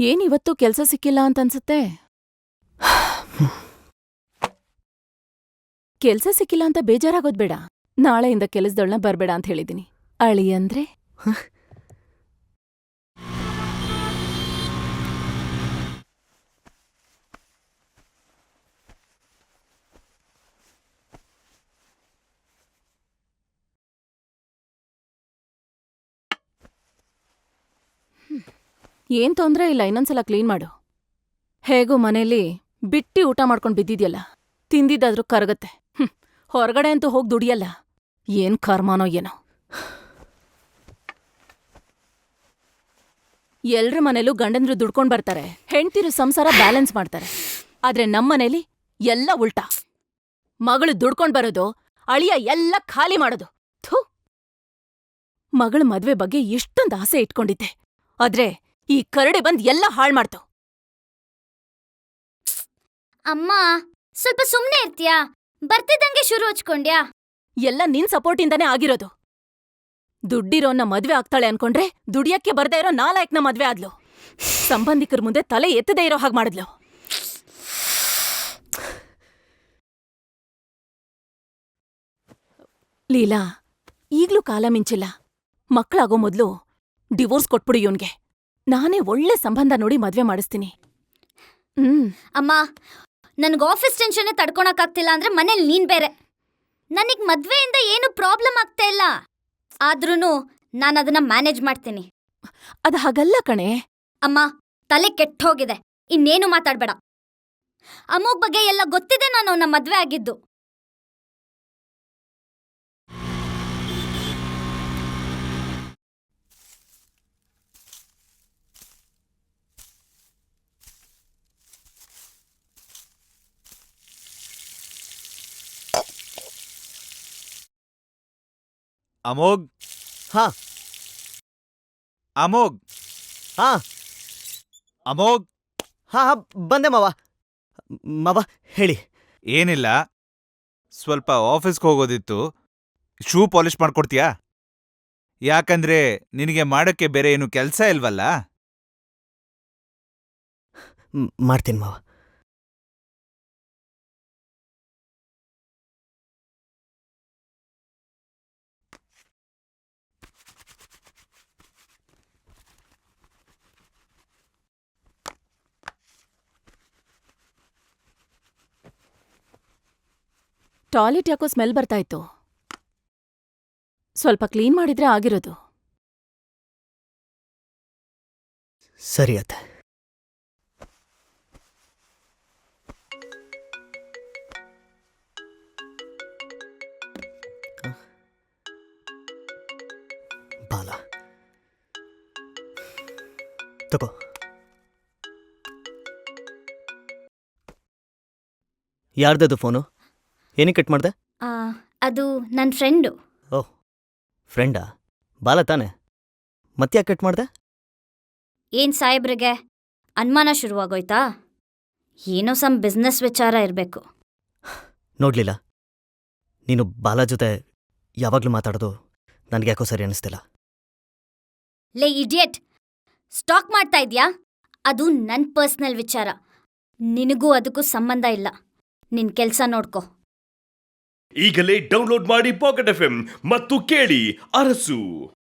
ಏನಿವತ್ತು ಕೆಲ್ಸ ಸಿಕ್ಕಿಲ್ಲ ಅಂತನ್ಸುತ್ತೆ ಕೆಲ್ಸ ಸಿಕ್ಕಿಲ್ಲ ಅಂತ ಬೇಜಾರಾಗೋದ್ ಬೇಡ. ನಾಳೆಯಿಂದ ಕೆಲಸದೊಳ್ನ ಬರ್ಬೇಡ ಅಂತ ಹೇಳಿದ್ದೀನಿ. ಅಳಿ ಅಂದ್ರೆ? ಏನ್ ತೊಂದ್ರೆ ಇಲ್ಲ, ಇನ್ನೊಂದ್ಸಲ ಕ್ಲೀನ್ ಮಾಡು. ಹೇಗೂ ಮನೇಲಿ ಬಿಟ್ಟಿ ಊಟ ಮಾಡ್ಕೊಂಡು ಬಿದ್ದಿದ್ಯಲ್ಲ, ತಿಂದಿದ್ದಾದ್ರೂ ಕರಗತ್ತೆ. ಹೊರಗಡೆ ಅಂತೂ ಹೋಗ್ ದುಡಿಯಲ್ಲ. ಏನ್ ಕರ್ಮಾನೋ ಏನೋ. ಎಲ್ರ ಮನೇಲೂ ಗಂಡಂದ್ರು ದುಡ್ಕೊಂಡ್ ಬರ್ತಾರೆ, ಹೆಂಡ್ತಿರು ಸಂಸಾರ ಬ್ಯಾಲೆನ್ಸ್ ಮಾಡ್ತಾರೆ. ಆದ್ರೆ ನಮ್ಮನೇಲಿ ಎಲ್ಲ ಉಲ್ಟಾ. ಮಗಳು ದುಡ್ಕೊಂಡ್ ಬರೋದು, ಅಳಿಯ ಎಲ್ಲ ಖಾಲಿ ಮಾಡೋದು. ಥು! ಮಗಳ ಮದ್ವೆ ಬಗ್ಗೆ ಎಷ್ಟೊಂದು ಆಸೆ ಇಟ್ಕೊಂಡಿದ್ದೆ. ಆದ್ರೆ ಈ ಕರಡೆ ಬಂದ್ ಎಲ್ಲ ಹಾಳ್ ಮಾಡ್ತಾವ್. ಅಮ್ಮ ಸ್ವಲ್ಪ ಸುಮ್ನೆ ಇರ್ತೀಯಾ? ಬರ್ತಿದ್ದಂಗೆ ಶುರು ಹಚ್ಕೊಂಡ್ಯಾ? ಎಲ್ಲ ನಿನ್ ಸಪೋರ್ಟಿಂದಾನೇ ಆಗಿರೋದು. ದುಡ್ಡಿರೋನ್ನ ಮದ್ವೆ ಆಗ್ತಾಳೆ ಅನ್ಕೊಂಡ್ರೆ ದುಡಿಯಕ್ಕೆ ಬರ್ದೇ ಇರೋ ನಾಲಾಯಕ್ನ ಮದ್ವೆ ಆದ್ಲು. ಸಂಬಂಧಿಕರ ಮುಂದೆ ತಲೆ ಎತ್ತದೇ ಇರೋ ಹಾಗೆ ಮಾಡಿದ್ಲು. ಲೀಲಾ ಈಗ್ಲೂ ಕಾಲ ಮಿಂಚಿಲ್ಲ. ಮಕ್ಕಳಾಗೋ ಮೊದ್ಲು ಡಿವೋರ್ಸ್ ಕೊಟ್ಬಿಡು ಇವನ್ಗೆ. ನಾನೇ ಒಳ್ಳೆ ಸಂಬಂಧ ನೋಡಿ ಮದ್ವೆ ಮಾಡಿಸ್ತೀನಿ. ಹ್ಮ್. ಅಮ್ಮ ನನಗೆ ಆಫೀಸ್ ಟೆನ್ಷನ್ನೇ ತಡ್ಕೊಳಕ್ಕಾಗ್ತಿಲ್ಲ ಅಂದ್ರೆ ಮನೇಲಿ ನೀನ್ ಬೇರೆ. ನನಗ್ ಮದ್ವೆಯಿಂದ ಏನು ಪ್ರಾಬ್ಲಮ್ ಆಗ್ತಾ ಇಲ್ಲ. ಆದ್ರೂ ನಾನು ಅದನ್ನ ಮ್ಯಾನೇಜ್ ಮಾಡ್ತೀನಿ. ಅದ್ ಹಾಗಲ್ಲ ಕಣೆ. ಅಮ್ಮ ತಲೆ ಕೆಟ್ಟ ಹೋಗಿದೆ ಇನ್ನೇನು ಮಾತಾಡ್ಬೇಡ. ಅಮ್ಮಗ್ ಬಗ್ಗೆ ಎಲ್ಲ ಗೊತ್ತಿದೆ ನಾನು ಅವನ ಮದ್ವೆ ಆಗಿದ್ದು. ಅಮೋಘ್? ಹಾ. ಅಮೋಘ್? ಹಾ. ಅಮೋಘ್? ಹಾ ಹಾ ಬಂದೆ ಮಾವ. ಮಾವ ಹೇಳಿ. ಏನಿಲ್ಲ. ಸ್ವಲ್ಪ ಆಫೀಸ್ಗೆ ಹೋಗೋದಿತ್ತು. ಶೂ ಪಾಲಿಷ್ ಮಾಡ್ಕೊಡ್ತೀಯಾ? ಯಾಕಂದ್ರೆ ನಿನಗೆ ಮಾಡೋಕ್ಕೆ ಬೇರೆ ಏನು ಕೆಲಸ ಇಲ್ವಲ್ಲ? ಮ್, ಮಾಡ್ತೀನಿ ಮಾವ. ಟಾಯ್ಲೆಟ್ ಯಾಕೋ ಸ್ಮೆಲ್ ಬರ್ತಾ ಇತ್ತು. ಸ್ವಲ್ಪ ಕ್ಲೀನ್ ಮಾಡಿದ್ರೆ ಆಗಿರೋದು. ಸರಿ ಅತ್ತೆ. ಬಾಲ. ತಗೋ. ಯಾರ್ದದು ಫೋನು? ಏನಕ್ಕೆ ಕಟ್ ಮಾಡ್ದೆ? ಆ, ಅದು ನನ್ನ ಫ್ರೆಂಡು ಓಹ್ ಫ್ರೆಂಡಾ ಬಾಲ ತಾನೆ? ಮತ್ತ್ಯಾಕೆ ಕಟ್ ಮಾಡ್ದೆ? ಏನ್ ಸಾಹೇಬ್ರಿಗೆ? ಅನುಮಾನ ಶುರುವಾಗೋಯ್ತಾ? ಏನೋ ಸಮ್ ಬಿಸ್ನೆಸ್ ವಿಚಾರ ಇರಬೇಕು. ನೋಡ್ಲಿಲ್ಲ. ನೀನು ಬಾಲ ಜೊತೆ ಯಾವಾಗಲೂ ಮಾತಾಡೋದು ನನಗೆ ಯಾಕೋ ಸರಿ ಅನಿಸ್ತಿಲ್ಲ. ಲೇ ಇಡಿಯಟ್ ಸ್ಟಾಕ್ ಮಾಡ್ತಾ ಇದ್ಯಾ? ಅದು ನನ್ನ ಪರ್ಸ್ನಲ್ ವಿಚಾರ. ನಿನಗೂ ಅದಕ್ಕೂ ಸಂಬಂಧ ಇಲ್ಲ. ನಿನ್ ಕೆಲ್ಸ ನೋಡ್ಕೋ. ಈಗಲೇ ಡೌನ್ಲೋಡ್ ಮಾಡಿ ಪಾಕೆಟ್ ಎಫ್ ಮತ್ತು ಕೇಳಿ ಅರಸು.